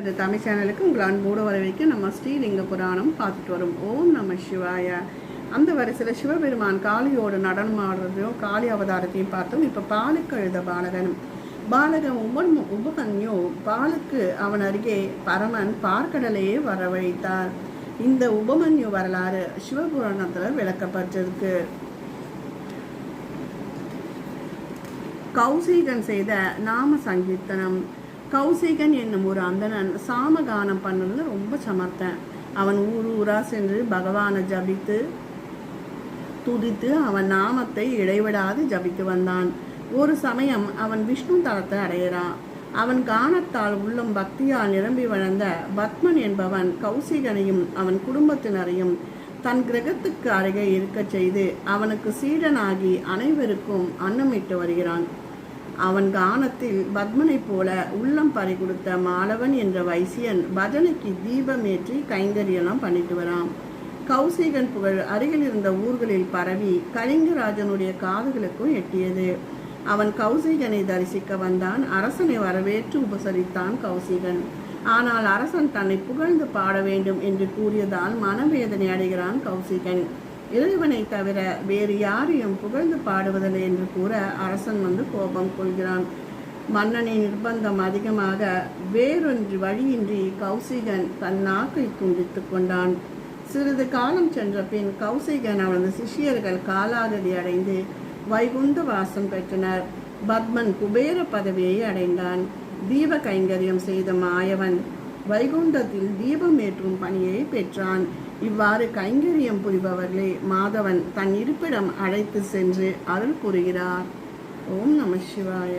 இந்த தமிழ் சேனலுக்கு உங்கள் அன்போடு வரவேற்க நம்ம ஸ்ரீலிங்க புராணம் பார்த்துட்டு வரும். ஓம் நம சிவாய. அந்த வரிசையில் சிவபெருமான் காளியோடு நடனம் ஆடுறதையும் காளி அவதாரத்தையும் பார்த்தோம் இப்போ பாலுக்கு எழுத பாலகன். பாலகன் உபன் உபகன்யோ பாலுக்கு அவன் அருகே பரமன் பார்க்கடலையே வரவழைத்தார் இந்த உபமன்யு வரலாறு சிவபுராணத்தில் விளக்கப்பட்டிருக்கு. கௌசிகன் செய்த நாம சங்கீர்த்தனம். கௌசிகன் என்னும் ஒரு அந்தணன் சாமகானம் பண்ணுறது ரொம்ப சமர்த்தன். அவன் ஊர் ஊரா சென்று பகவானை ஜபித்து துதித்து அவன் நாமத்தை இடைவிடாது ஜபித்து வந்தான். ஒரு சமயம் அவன் விஷ்ணு தலத்தை அடையிறான். அவன் கானத்தால் உள்ளம் பக்தியால் நிரம்பி வளர்ந்த பத்மன் என்பவன் கௌசிகனையும் அவன் குடும்பத்தினரையும் தன் கிரகத்துக்கு அருகே இருக்கச் செய்து அவனுக்கு சீடனாகி அனைவருக்கும் அன்னமிட்டு வருகிறான். அவன் கானத்தில் பத்மனைப் போல உள்ளம் பறி கொடுத்த மாலவன் என்ற வைசியன் பஜனைக்கு தீபமேற்றி கைங்கரியெல்லாம் பண்ணிட்டு வரான். கௌசிகன் புகழ் அருகில் இருந்த ஊர்களில் பரவி கலிங்கராஜனுடைய காதுகளுக்கும் எட்டியது. அவன் கௌசிகனை தரிசிக்க வந்தான். அரசனை வரவேற்று உபசரித்தான் கௌசிகன். ஆனால் அரசன் தன்னை புகழ்ந்து பாட வேண்டும் என்று கூறியதால் மனவேதனை அடைகிறான் கௌசிகன். இறைவனை தவிர வேறு யாரையும் புகழ்ந்து பாடுவதில்லை என்று கூற அரசன் வந்து கோபம் கொள்கிறான். மன்னனின் நிர்பந்தம் அதிகமாக வேறொன்று வழியின்றி கௌசிகன் தன் நாக்கை துண்டித்து கொண்டான். சிறிது காலம் சென்ற பின் கௌசிகன் அவனது சிஷ்யர்கள் காலாகதி அடைந்து வைகுந்த வாசம் பெற்றனர். பத்மன் குபேர பதவியை அடைந்தான். தீப கைங்கரியம் செய்த மாயவன் வைகுண்டத்தில் தீபம் ஏற்றும் பணியை பெற்றான். இவ்வாறு கைங்கரியம் புரிபவர்களே மாதவன் தன் இருப்பிடம் அழைத்து சென்று அருள் புரிகிறார். ஓம் நம சிவாய.